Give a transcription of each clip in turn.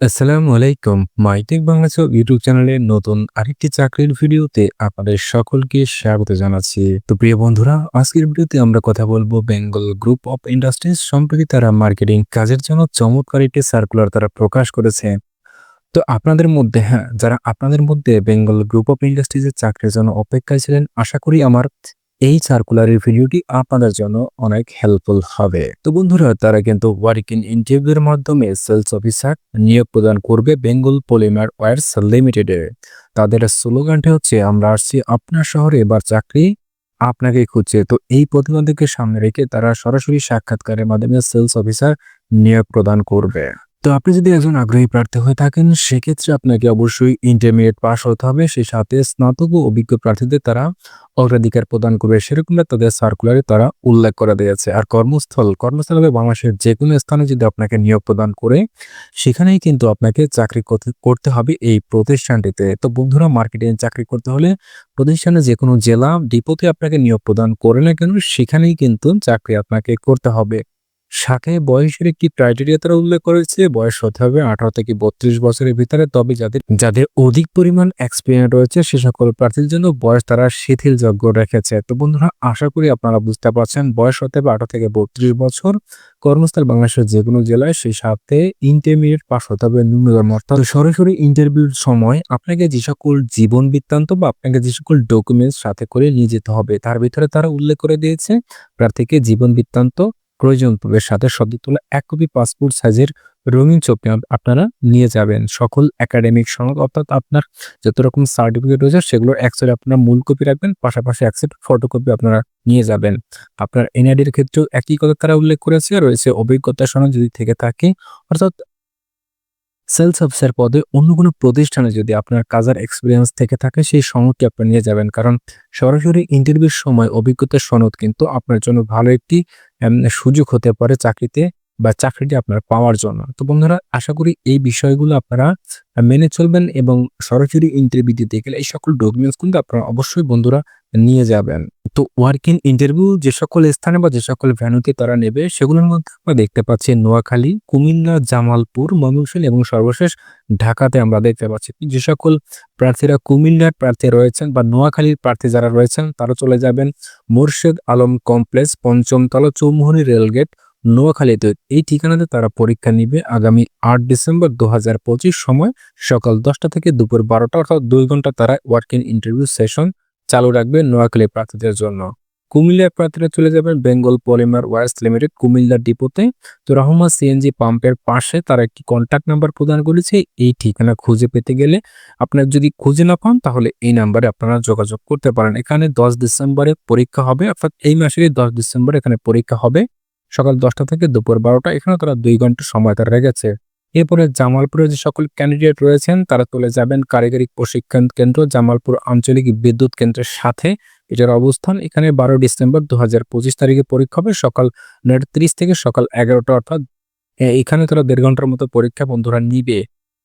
আসসালামু আলাইকুম। MyTech Bangla Bangladesh YouTube চ্যানেলের নতুন আরেকটি চাকরির ভিডিওতে আপনাদের সকলকে স্বাগত জানাচ্ছি। তো প্রিয় বন্ধুরা, আজকের ভিডিওতে আমরা কথা বলব বেঙ্গল গ্রুপ অফ ইন্ডাস্ট্রিজ সম্প্রতি তারা মার্কেটিং কাজের জন্য চমৎকার একটি সার্কুলার তারা প্রকাশ করেছে। তো আপনাদের মধ্যে হ্যাঁ যারা আপনাদের মধ্যে বেঙ্গল গ্রুপ অফ ইন্ডাস্ট্রিজের চাকরির জন্য অপেক্ষায় ছিলেন, আশা করি আমার এই সার্কুলারের ভিডিওটি আপনাদের জন্য অনেক হেল্পফুল হবে। তো বন্ধুরা, তারা কিন্তু ওয়ার্কিং ইন্টারভিউর মাধ্যমে সেলস অফিসার নিয়োগ প্রদান করবে বেঙ্গল পলিমার ওয়ার্স লিমিটেডে তাদের স্লোগানটি হচ্ছে, আমরা আসছি আপনার শহরে, এবার চাকরি আপনাকে খুঁজছে। তো এই প্রতিবন্ধীকে সামনে রেখে তারা সরাসরি সাক্ষাৎকারের মাধ্যমে সেলস অফিসার নিয়োগ প্রদান করবে। তো আপনি যদি একজন আগ্রহী প্রার্থী হয়ে থাকেন, সেক্ষেত্রে আপনাকে অবশ্যই ইন্টারমিডিয়েট পাস হতে হবে। সেই সাথে স্নাতক ও অভিজ্ঞ প্রার্থীদের তারা অগ্রাধিকার প্রদান করবে সেরকমটা তাদের সার্কুলারে তারা উল্লেখ করা দিয়েছে। আর কর্মস্থল কর্মস্থল হবে বাংলাদেশের যে কোনো স্থানে যদি আপনাকে নিয়োগ প্রদান করে, সেখানেই কিন্তু আপনাকে চাকরি করতে হবে এই প্রতিষ্ঠানটিতে। তো বন্ধুরা মার্কেটিং চাকরি করতে হলে প্রতিষ্ঠানে যে কোনো জেলা ডিপোতে আপনাকে নিয়োগ প্রদান করে না কেন, সেখানেই কিন্তু চাকরি আপনাকে করতে হবে। সাথে বয়সের একটি ক্রাইটেরিয়া তারা উল্লেখ করেছে। বয়স হতে হবে আঠারো থেকে বত্রিশ বছরের ভিতরে। তবে যাদের যাদের অধিক পরিমাণ এক্সপিরিয়েন্স রয়েছে সে সকল প্রার্থীর জন্য বয়স তারা শিথিল শিথিলযোগ্য রেখেছে। তো বন্ধুরা, আশা করি আপনারা বুঝতে পারছেন, বয়স হতে হবে আঠারো থেকে বত্রিশ বছর। কর্মস্থল বাংলাদেশের যে কোনো জেলায় সেই সাথে ইন্টারমিডিয়েট পাস হতে হবে ন্যূনতম অর্থাৎ সরাসরি ইন্টারভিউর সময় আপনাকে যে সকল জীবন বৃত্তান্ত বা আপনাকে যে সকল ডকুমেন্টস সাথে করে নিয়ে যেতে হবে, তার ভিতরে তারা উল্লেখ করে দিয়েছে, প্রার্থীকে জীবন বৃত্তান্ত প্রয়োজন পড়বে সাথে সদ্য তোলা এক কপি পাসপোর্ট সাইজের রঙিন ছবি আপনারা নিয়ে যাবেন। সকল একাডেমিক সনদ অর্থাৎ আপনার যত রকম সার্টিফিকেট রয়েছে সেগুলোর একসাইড আপনারা মূল কপি রাখবেন, পাশাপাশি একসাইড ফটোকপি আপনারা নিয়ে যাবেন। আপনার এনআইডির ক্ষেত্রেও একই কথা তারা উল্লেখ করেছে, রয়েছে অভিজ্ঞতা সনদ যদি থেকে থাকে, অর্থাৎ সেলস অফিসার পদে অন্য কোনো প্রতিষ্ঠানে যদি আপনার কাজের এক্সপিরিয়েন্স থেকে থাকে, সেই সনদটি আপনি নিয়ে যাবেন। কারণ সরাসরি ইন্টারভিউর সময় অভিজ্ঞতার সনদ কিন্তু আপনার জন্য ভালো একটি সুযোগ হতে পারে চাকরিতে বা চাকরিটি আপনার পাওয়ার জন্য। তো বন্ধুরা, আশা করি এই বিষয়গুলো আপনারা মেনে চলবেন এবং সরাসরি ইন্টারভিউ দিতে গেলে এই সকল ডকুমেন্টস কিন্তু আপনারা অবশ্যই বন্ধুরা নিয়ে যাবেন। তো ওয়ার্কিং ইন্টারভিউ যে সকল স্থানে বা যে সকল ভ্যানুতে তারা নেবে, সেগুলোর মধ্যে আমরা দেখতে পাচ্ছি নোয়াখালী, কুমিল্লা, জামালপুর, ময়মনসিংহ এবং সর্বশেষ ঢাকাতে আমরা দেখতে পাচ্ছি। যে সকল প্রার্থীরা কুমিল্লার প্রার্থী রয়েছেন বা নোয়াখালীর প্রার্থী যারা রয়েছেন, তারা চলে যাবেন মোর্শেদ আলম কমপ্লেক্স, পঞ্চমতলা চৌমুহনী রেলগেট, নোয়াখালীতে। এই ঠিকানাতে তারা পরীক্ষা নিবে আগামী আট ডিসেম্বর দু হাজার পঁচিশ সময় সকাল দশটা থেকে দুপুর বারোটা অর্থাৎ দুই ঘণ্টা তারা ওয়ার্কিং ইন্টারভিউ সেশন চালু রাখবে নোয়াখালী প্রার্থীদের জন্য। কুমিল্লার প্রার্থীরা চলে যাবেন Bengal polymer wares limited Comilla ডিপোতে। তো রহমান সিএনজি পাম্পের পাশে তারা একটি কন্ট্যাক্ট নাম্বার প্রদান করেছে। এই ঠিকানা খুঁজে পেতে গেলে আপনার যদি খুঁজে না পান, তাহলে এই নাম্বারে আপনারা যোগাযোগ করতে পারেন। এখানে দশ ডিসেম্বরে পরীক্ষা হবে, অর্থাৎ এই মাসেরই দশ ডিসেম্বর এখানে পরীক্ষা হবে। সকাল দশটা থেকে দুপুর বারোটা, এখানে তারা দুই ঘণ্টা সময় তারা রেখেছে। এরপরে জামালপুরে যে সকল ক্যান্ডিডেট রয়েছেন, তারা চলে যাবেন কারিগরি প্রশিক্ষণ কেন্দ্র জামালপুর আঞ্চলিক বিদ্যুৎ কেন্দ্রের সাথে। এটার অবস্থান এখানে বারো ডিসেম্বর দুহাজার পঁচিশ তারিখে পরীক্ষা হবে, সকাল নয়টা তিরিশ থেকে সকাল এগারোটা, অর্থাৎ এখানে তারা দেড় ঘণ্টার মতো পরীক্ষা বন্ধুরা নিবে।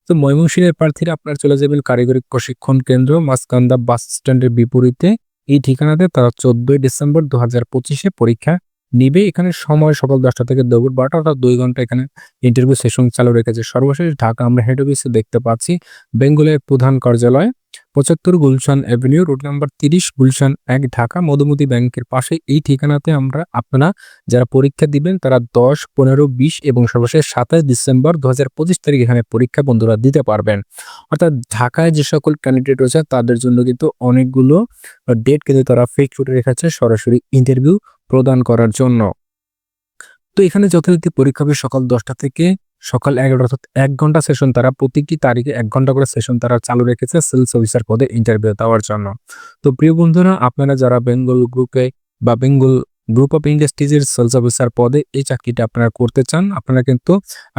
তো ময়মনসিংহের প্রার্থীরা আপনার চলে যাবেন কারিগরি প্রশিক্ষণ কেন্দ্র মাসকান্দা বাস স্ট্যান্ডের বিপরীতে। এই ঠিকানাতে তারা চোদ্দই ডিসেম্বর দু হাজার পঁচিশে পরীক্ষা নিবে। এখানে সময় সকাল দশটা থেকে দুপুর বারোটা অর্থাৎ দুই ঘণ্টা এখানে ইন্টারভিউ সেশন চালু রেখেছে। সর্বশেষ ঢাকা আমরা হেড অফিসে দেখতে পাচ্ছি বেঙ্গলের প্রধান কার্যালয়, পঁচাত্তর গুলশান অ্যাভিনিউ রোড নাম্বার তিরিশ গুলশান এক, ঢাকা, মধুমতি ব্যাংকের পাশে। এই ঠিকানাতে আমরা আপনারা যারা পরীক্ষা দিবেন তারা দশ, পনেরো, বিশ এবং সর্বশেষ সাতাশ ডিসেম্বর দু হাজার পঁচিশ তারিখ এখানে পরীক্ষা বন্ধুরা দিতে পারবেন। অর্থাৎ ঢাকায় যে সকল ক্যান্ডিডেট রয়েছে তাদের জন্য কিন্তু অনেকগুলো ডেট কিন্তু তারা ফিক্স করে রেখেছে। সরাসরি ইন্টারভিউ প্রদান করার জন্য। তো এখানে যথারীতি পরীক্ষা হবে সকাল দশটা থেকে সকাল এগারোটা, অর্থাৎ এক ঘণ্টা সেশন তারা প্রতিটি তারিখে এক ঘণ্টা করে সেশন তারা চালু রেখেছে সেলস অফিসার পদে ইন্টারভিউ দেওয়ার জন্য। তো প্রিয় বন্ধুরা, আপনারা যারা বেঙ্গল গ্রুপে বা বেঙ্গল গ্রুপ অফ ইন্ডাস্ট্রিজের সেলস অফিসার পদে এই চাকরিটা আপনারা করতে চান, আপনারা কিন্তু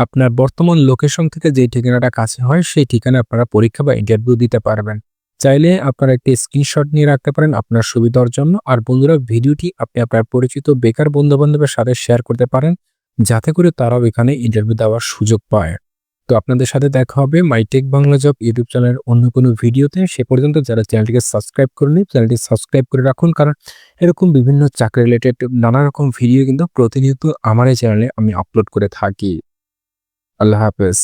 আপনার বর্তমান লোকেশন থেকে যে ঠিকানাটা কাছে হয়, সেই ঠিকানায় আপনারা পরীক্ষা বা ইন্টারভিউ দিতে পারবেন। চাইলে আপনারা একটি স্ক্রিনশট নিয়ে রাখতে পারেন আপনার সুবিধার জন্য। আর বন্ধুরা, ভিডিওটি আপনি আপনার পরিচিত বেকার বন্ধু বান্ধবের সাথে শেয়ার করতে পারেন, যাতে করে তারাও এখানে ইন্টারভিউ দেওয়ার সুযোগ পায়। তো আপনাদের সাথে দেখা হবে মাইটেক বাংলা জব ইউটিউব চ্যানেলের অন্য কোনো ভিডিওতে। সে পর্যন্ত যারা চ্যানেলটিকে সাবস্ক্রাইব করে করেনি চ্যানেলটি সাবস্ক্রাইব করে রাখুন। কারণ এরকম বিভিন্ন চাকরি রিলেটেড নানা রকম ভিডিও কিন্তু প্রতিনিয়ত আমার এই চ্যানেলে আমি আপলোড করে থাকি। আল্লাহ হাফেজ।